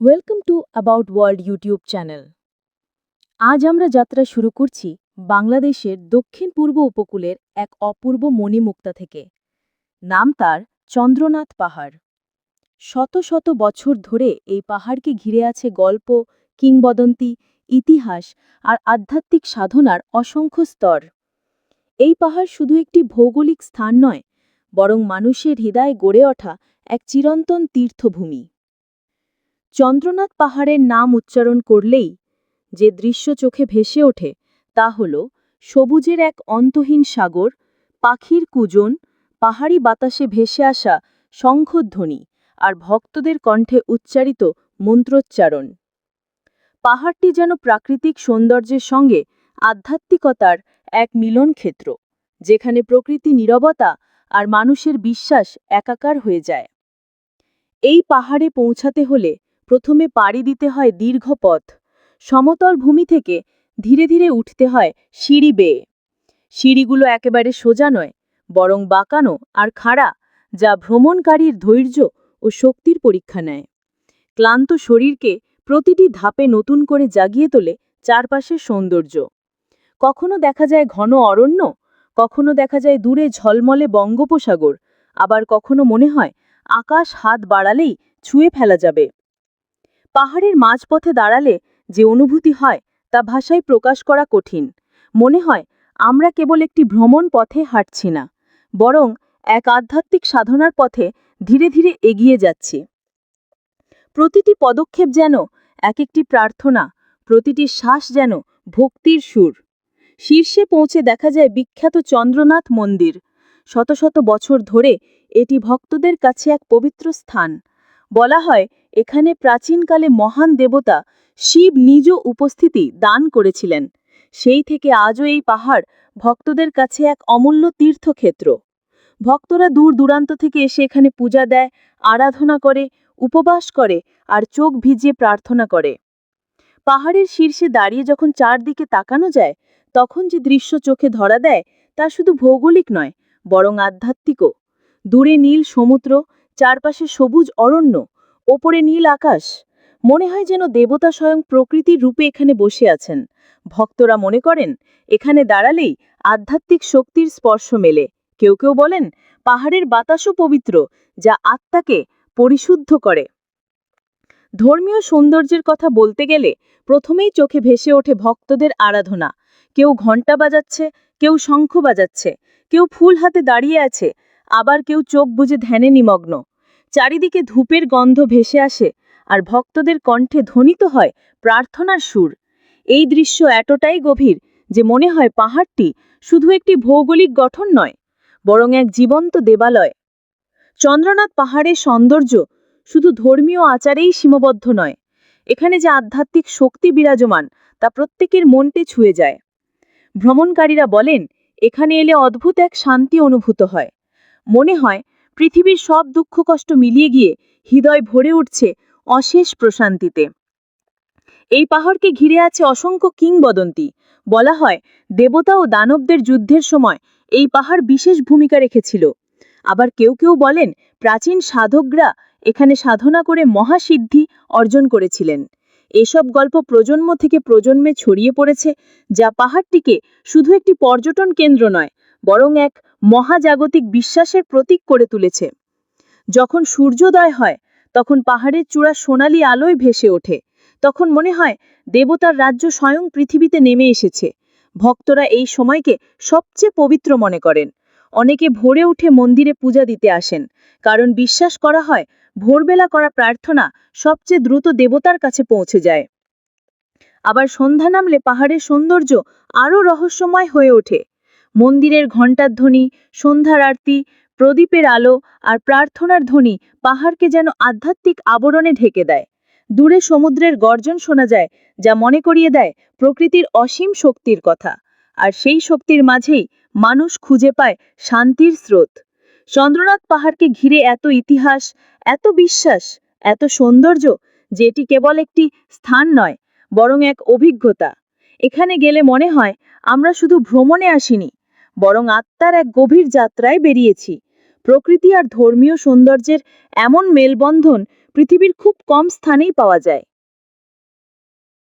Welcome to about world YouTube channel আজ আমরা যাত্রা শুরু করছি বাংলাদেশের দক্ষিণ পূর্ব উপকূলের এক অপূর্ব মণিমুক্তা থেকে। নাম তার চন্দ্রনাথ পাহাড়। শত শত বছর ধরে এই পাহাড়কে ঘিরে আছে গল্প, কিংবদন্তি, ইতিহাস আর আধ্যাত্মিক সাধনার অসংখ্য স্তর। এই পাহাড় শুধু একটি ভৌগোলিক স্থান নয়, বরং মানুষের হৃদয়ে গড়ে ওঠা এক চিরন্তন তীর্থভূমি। চন্দ্রনাথ পাহাড়ের নাম উচ্চারণ করলেই যে দৃশ্য চোখে ভেসে ওঠে তা হল সবুজের এক অন্তহীন সাগর, পাখির কুজন, পাহাড়ি বাতাসে ভেসে আসা শঙ্খধ্বনি আর ভক্তদের কণ্ঠে উচ্চারিত মন্ত্রোচ্চারণ। পাহাড়টি যেন প্রাকৃতিক সৌন্দর্যের সঙ্গে আধ্যাত্মিকতার এক মিলন ক্ষেত্র যেখানে প্রকৃতি নীরবতা আর মানুষের বিশ্বাস একাকার হয়ে যায়। এই পাহাড়ে পৌঁছাতে হলে প্রথমে পাড়ি দিতে হয় দীর্ঘ পথ সমতল ভূমি থেকে ধীরে ধীরে উঠতে হয় সিঁড়ি বেয়ে। সিঁড়িগুলো একেবারে সোজা নয়, বরং বাঁকানো আর খাড়া, যা ভ্রমণকারীর ধৈর্য ও শক্তির পরীক্ষা নেয়। ক্লান্ত শরীরকে প্রতিটি ধাপে নতুন করে জাগিয়ে তোলে চারপাশের সৌন্দর্য। কখনো দেখা যায় ঘন অরণ্য, কখনো দেখা যায় দূরে ঝলমলে বঙ্গোপসাগর, আবার কখনো মনে হয় আকাশ হাত বাড়ালেই ছুঁয়ে ফেলা যাবে। পাহাড়ের মাঝপথে দাঁড়ালে যে অনুভূতি হয় তা ভাষায় প্রকাশ করা কঠিন। মনে হয়, আমরা কেবল একটি ভ্রমণ পথে হাঁটছি না, বরং এক আধ্যাত্মিক সাধনার পথে ধীরে ধীরে এগিয়ে যাচ্ছি। প্রতিটি পদক্ষেপ যেন এক একটি প্রার্থনা, প্রতিটি শ্বাস যেন ভক্তির সুর। শীর্ষে পৌঁছে দেখা যায় বিখ্যাত চন্দ্রনাথ মন্দির। শত শত বছর ধরে এটি ভক্তদের কাছে এক পবিত্র স্থান। বলা হয় এখানে প্রাচীনকালে মহান দেবতা শিব নিজ উপস্থিতি দান করেছিলেন। সেই থেকে আজও এই পাহাড় ভক্তদের কাছে এক অমূল্য তীর্থক্ষেত্র। ভক্তরা দূর দূরান্ত থেকে এসে এখানে পূজা দেয়, আরাধনা করে, উপবাস করে আর চোখ ভিজিয়ে প্রার্থনা করে। পাহাড়ের শীর্ষে দাঁড়িয়ে যখন চারদিকে তাকানো যায়, তখন যে দৃশ্য চোখে ধরা দেয়, তা শুধু ভৌগোলিক নয়, বরং আধ্যাত্মিকও। দূরে নীল সমুদ্র, চারপাশে সবুজ অরণ্য ওপরে নীল আকাশ। মনে হয় যেন দেবতা স্বয়ং প্রকৃতির রূপে এখানে বসে আছেন। ভক্তরা মনে করেন, এখানে দাঁড়ালেই আধ্যাত্মিক শক্তির স্পর্শ মেলে। কেউ কেউ বলেন, পাহাড়ের বাতাসও পবিত্র, যা আত্মাকে পরিশুদ্ধ করে। ধর্মীয় সৌন্দর্যের কথা বলতে গেলে প্রথমেই চোখে ভেসে ওঠে ভক্তদের আরাধনা। কেউ ঘণ্টা বাজাচ্ছে, কেউ শঙ্খ বাজাচ্ছে, কেউ ফুল হাতে দাঁড়িয়ে আছে, আবার কেউ চোখ বুজে ধ্যানে নিমগ্ন। চারিদিকে ধূপের গন্ধ ভেসে আসে আর ভক্তদের কণ্ঠে ধ্বনিত হয় প্রার্থনার সুর। এই দৃশ্য এতটাই গভীর যে মনে হয় পাহাড়টি শুধু একটি ভৌগোলিক গঠন নয়, বরং এক জীবন্ত দেবালয়। চন্দ্রনাথ পাহাড়ের সৌন্দর্য শুধু ধর্মীয় আচারেই সীমাবদ্ধ নয়, এখানে যে আধ্যাত্মিক শক্তি বিরাজমান তা প্রত্যেকের মনটে ছুঁয়ে যায়। ভ্রমণকারীরা বলেন, এখানে এলে অদ্ভুত এক শান্তি অনুভূত হয়। মনে হয় পৃথিবীর সব দুঃখ কষ্ট মিলিয়ে গিয়ে হৃদয় ভরে উঠছে অশেষ প্রশান্তিতে। এই পাহাড়কে ঘিরে আছে অসংখ্য কিংবদন্তি। বলা হয়, দেবতা ও দানবদের যুদ্ধের সময় এই পাহাড় বিশেষ ভূমিকা রেখেছিল। আবার কেউ কেউ বলেন, প্রাচীন সাধকরা এখানে সাধনা করে মহাসিদ্ধি অর্জন করেছিলেন। এসব গল্প প্রজন্ম থেকে প্রজন্মে ছড়িয়ে পড়েছে, যা পাহাড়টিকে শুধু একটি পর্যটন কেন্দ্র নয় বরং এক মহাজাগতিক বিশ্বাসের প্রতীক করে তুলেছে। যখন সূর্যোদয় হয়, তখন পাহাড়ের চূড়া সোনালি আলোয় ভেসে ওঠে। তখন মনে হয় দেবতার রাজ্য স্বয়ং পৃথিবীতে নেমে এসেছে। ভক্তরা এই সময়কে সবচেয়ে পবিত্র মনে করেন। অনেকে ভোরে উঠে মন্দিরে পূজা দিতে আসেন, কারণ বিশ্বাস করা হয় ভোরবেলা করা প্রার্থনা সবচেয়ে দ্রুত দেবতার কাছে পৌঁছে যায়। আবার সন্ধ্যা নামলে পাহাড়ের সৌন্দর্য আরও রহস্যময় হয়ে ওঠে। মন্দিরের ঘণ্টার ধ্বনি, সন্ধ্যার আরতি, প্রদীপের আলো আর প্রার্থনার ধ্বনি পাহাড়কে যেন আধ্যাত্মিক আবরণে ঢেকে দেয়। দূরে সমুদ্রের গর্জন শোনা যায়, যা মনে করিয়ে দেয় প্রকৃতির অসীম শক্তির কথা। আর সেই শক্তির মাঝেই মানুষ খুঁজে পায় শান্তির স্রোত। চন্দ্রনাথ পাহাড়কে ঘিরে এত ইতিহাস, এত বিশ্বাস, এত সৌন্দর্য যে এটি কেবল একটি স্থান নয়, বরং এক অভিজ্ঞতা। এখানে গেলে মনে হয় আমরা শুধু ভ্রমণে আসিনি বরং আত্মার এক গভীর যাত্রায় বেরিয়েছি। প্রকৃতি আর ধর্মীয় সৌন্দর্যের এমন মেলবন্ধন পৃথিবীর খুব কম স্থানেই পাওয়া যায়।